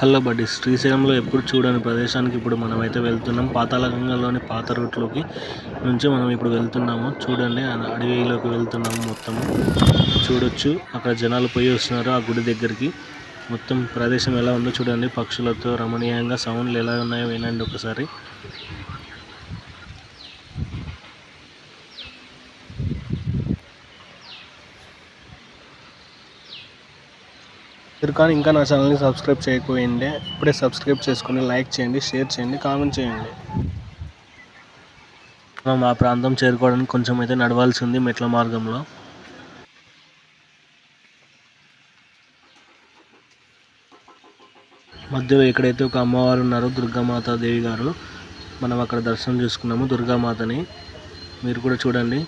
Hello బడ్డీ శ్రీశైలంలో ఎప్పుడు చూడని ప్రదేశానికి ఇప్పుడు మనం అయితే వెళ్తున్నాం. పాతాళగంగలోని పాత రూట్లోకి నుంచి మనం ఇప్పుడు వెళ్తున్నాము. చూడండి అడవిలోకి వెళ్తున్నాము మొత్తము. చూడొచ్చు అక్కడ జనాలు పోయి వస్తున్నారు ఆ గుడి దగ్గరికి. మొత్తం ప్రదేశం ఎలా ఉందో చూడండి. పక్షులతో రమణీయంగా సౌండ్లు ఎలా ఉన్నాయో వినండి ఒకసారి. మీరు కానీ ఇంకా నా ఛానల్ని సబ్స్క్రైబ్ చేయకపోయిండే ఇప్పుడే సబ్స్క్రైబ్ చేసుకుని లైక్ చేయండి షేర్ చేయండి కామెంట్ చేయండి. మనం ఆ ప్రాంతం చేరుకోవడానికి కొంచెం అయితే నడవాల్సి ఉంది మెట్ల మార్గంలో. మధ్యలో ఎక్కడైతే ఒక అమ్మవారు ఉన్నారో దుర్గామాత దేవి గారు మనం అక్కడ దర్శనం చేసుకున్నాము దుర్గామాతని. మీరు కూడా చూడండి.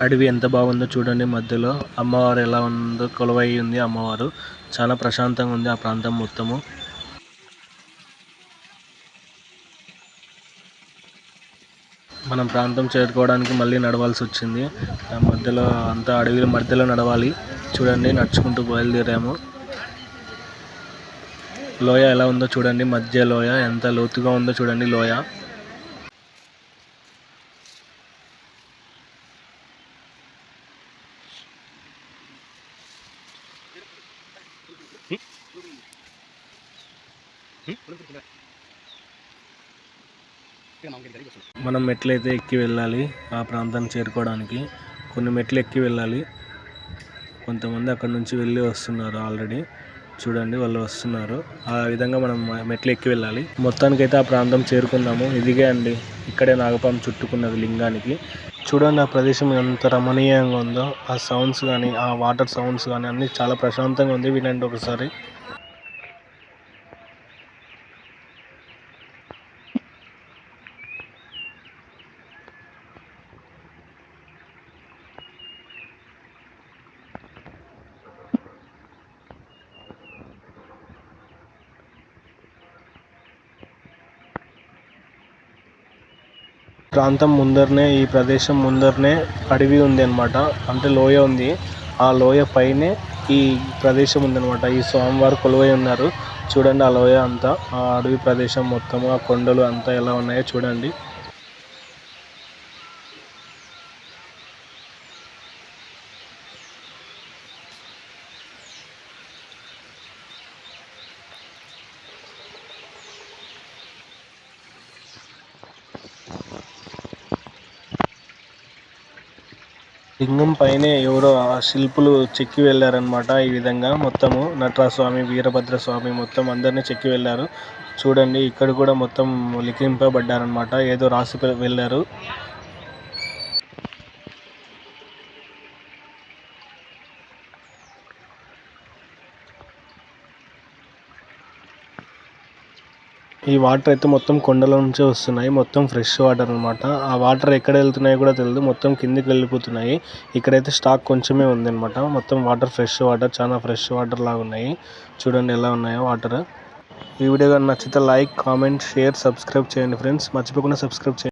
అడవి ఎంత బాగుందో చూడండి మధ్యలో. అమ్మవారు ఎలా ఉందో కొలువై ఉంది అమ్మవారు. చాలా ప్రశాంతంగా ఉంది ఆ ప్రాంతం మొత్తము. మనం ప్రాంతం చేరుకోవడానికి మళ్ళీ నడవాల్సి వచ్చింది. ఆ మధ్యలో అంతా అడవి మధ్యలో నడవాలి. చూడండి నడుచుకుంటూ బయలుదేరాము. లోయ ఎలా ఉందో చూడండి. మధ్య లోయ ఎంత లోతుగా ఉందో చూడండి లోయ. మనం మెట్లు అయితే ఎక్కి వెళ్ళాలి ఆ ప్రాంతాన్ని చేరుకోవడానికి. కొన్ని మెట్లు ఎక్కి వెళ్ళాలి. కొంతమంది అక్కడ నుంచి వెళ్ళి వస్తున్నారు ఆల్రెడీ. చూడండి వాళ్ళు వస్తున్నారు. ఆ విధంగా మనం మెట్లు ఎక్కి వెళ్ళాలి. మొత్తానికి అయితే ఆ ప్రాంతం చేరుకున్నాము ఇదిగే అండి. ఇక్కడే నాగపాం చుట్టుకున్నది లింగానికి. చూడండి ఆ ప్రదేశం ఎంత రమణీయంగా ఉందో. ఆ సౌండ్స్ కానీ ఆ వాటర్ సౌండ్స్ కానీ అన్నీ చాలా ప్రశాంతంగా ఉంది. వినండి ఒకసారి. ప్రాంతం ముందరనే ఈ ప్రదేశం ముందరనే అడవి ఉంది అనమాట అంటే లోయ ఉంది. ఆ లోయ పైనే ఈ ప్రదేశం ఉందన్నమాట. ఈ స్వామివారు కొలువై ఉన్నారు. చూడండి ఆ లోయ అంతా ఆ అడవి ప్రదేశం మొత్తం ఆ కొండలు అంతా ఎలా ఉన్నాయో చూడండి. లింగం పైనే ఎవరో ఆ శిల్పులు చెక్కి వెళ్ళారనమాట ఈ విధంగా మొత్తము. నటరాస్వామి వీరభద్ర స్వామి మొత్తం అందరినీ చెక్కి వెళ్ళారు. చూడండి ఇక్కడ కూడా మొత్తం లిఖింపబడ్డారనమాట ఏదో రాసి వెళ్ళారు. ఈ వాటర్ అయితే మొత్తం కొండల నుంచే వస్తున్నాయి. మొత్తం ఫ్రెష్ వాటర్ అనమాట ఆ వాటర్ ఎక్కడ వెళ్తున్నాయో కూడా తెలియదు మొత్తం కిందికి వెళ్ళిపోతున్నాయి. ఇక్కడైతే స్టాక్ కొంచెమే ఉందన్నమాట. మొత్తం వాటర్ ఫ్రెష్ వాటర్ చాలా ఫ్రెష్ వాటర్ లాగా ఉన్నాయి. చూడండి ఎలా ఉన్నాయో వాటర్. ఈ వీడియో కానీ నచ్చితే లైక్ కామెంట్ షేర్ సబ్స్క్రైబ్ చేయండి ఫ్రెండ్స్. మర్చిపోకుండా సబ్స్క్రైబ్ చేయండి.